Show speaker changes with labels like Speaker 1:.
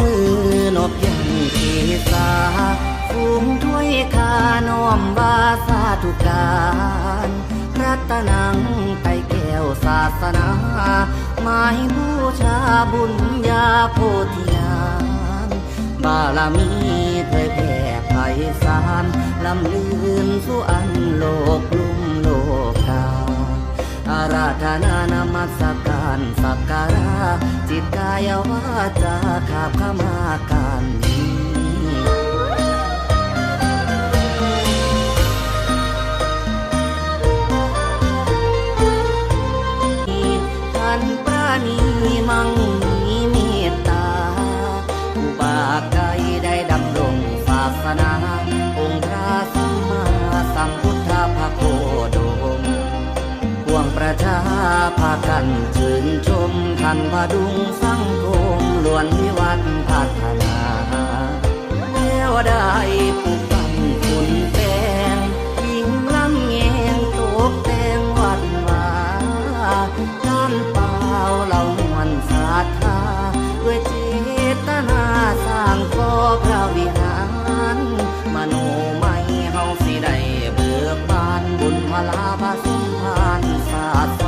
Speaker 1: มือนบยังเทสาฟูงถ้วยคาน้อมบาสาธุการรัตนังไตแก้วศาสนาหมายบูชาบุญญาโพธิญาณบารมีเผยแผ่ไพศาลลำลืนสุอันโลกลุ่มโลกาอาราธนานามัสการ สักการะจิตกายวาจาขาบขมาการนี้ท่านปราณีมั่งมีเมตตาผู้บาไกได้ดำรงศาสนา องค์พระสัมมาสัมพุทธภาโคดมพวงประชาพากัน มท่าดุงสังคมล้วนวิวัฒน์พัฒนาแล้วได้ปลูกปั้นคุณแปงยิ่งลำแงงตกแต่งวัดวาท่านเปล่าเรามวลศรัทธาด้วยเจตนาสร้างก่อพระวิหารมโนไม่เฮาสิได้เบิกบานบุญพลาพระสมภาษ